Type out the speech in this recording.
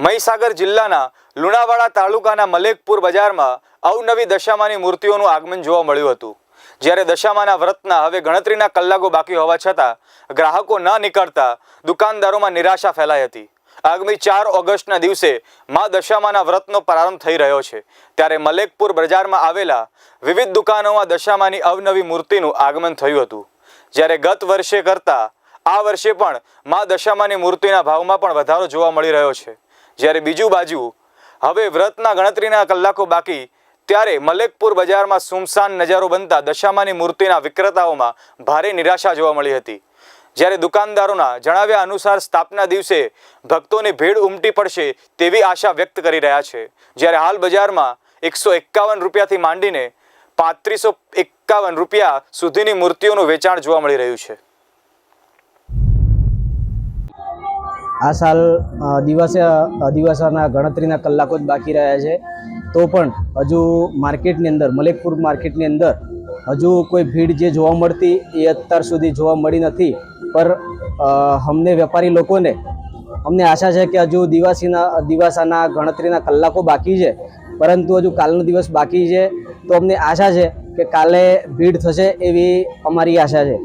મહીસાગર જિલ્લાના લુણાવાડા તાલુકાના મલેકપુર બજારમાં અવનવી દશામાની મૂર્તિઓનું આગમન જોવા મળ્યું હતું. જ્યારે દશામાના વ્રતના હવે ગણતરીના કલાકો બાકી હોવા છતાં ગ્રાહકો ન નીકળતા દુકાનદારોમાં નિરાશા ફેલાઈ હતી. આગામી ચાર ઓગસ્ટના દિવસે મા દશામાના વ્રતનો પ્રારંભ થઈ રહ્યો છે. ત્યારે મલેકપુર બજારમાં આવેલા વિવિધ દુકાનોમાં દશામાની અવનવી મૂર્તિનું આગમન થયું હતું. જ્યારે ગત વર્ષે કરતાં આ વર્ષે પણ મા દશામાની મૂર્તિના ભાવમાં પણ વધારો જોવા મળી રહ્યો છે. જ્યારે બીજું બાજુ, હવે વ્રતના ગણતરીના કલાકો બાકી, ત્યારે મલેકપુર બજારમાં સુમસાન નજારો બનતા દશામાની મૂર્તિના વિક્રેતાઓમાં ભારે નિરાશા જોવા મળી હતી. જ્યારે દુકાનદારોના જણાવ્યા અનુસાર સ્થાપના દિવસે ભક્તોની ભીડ ઉમટી પડશે તેવી આશા વ્યક્ત કરી રહ્યા છે. જ્યારે હાલ બજારમાં એકસો એકાવન રૂપિયાથી માંડીને પાંત્રીસો એકાવન રૂપિયા સુધીની મૂર્તિઓનું વેચાણ જોવા મળી રહ્યું છે. આ સાલ દિવસે દિવસના ગણતરીના કલાકો જ બાકી રહ્યા છે. તો પણ હજુ માર્કેટની અંદર, મલેકપુર માર્કેટની અંદર હજુ કોઈ ભીડ જે જોવા મળતી એ અત્યાર સુધી જોવા મળી નથી. પર અમને વેપારી લોકોને અમને આશા છે કે હજુ દિવાસીના, દિવાસાના ગણતરીના કલાકો બાકી છે. પરંતુ હજુ કાલનો દિવસ બાકી છે. તો અમને આશા છે કે કાલે ભીડ થશે એવી અમારી આશા છે.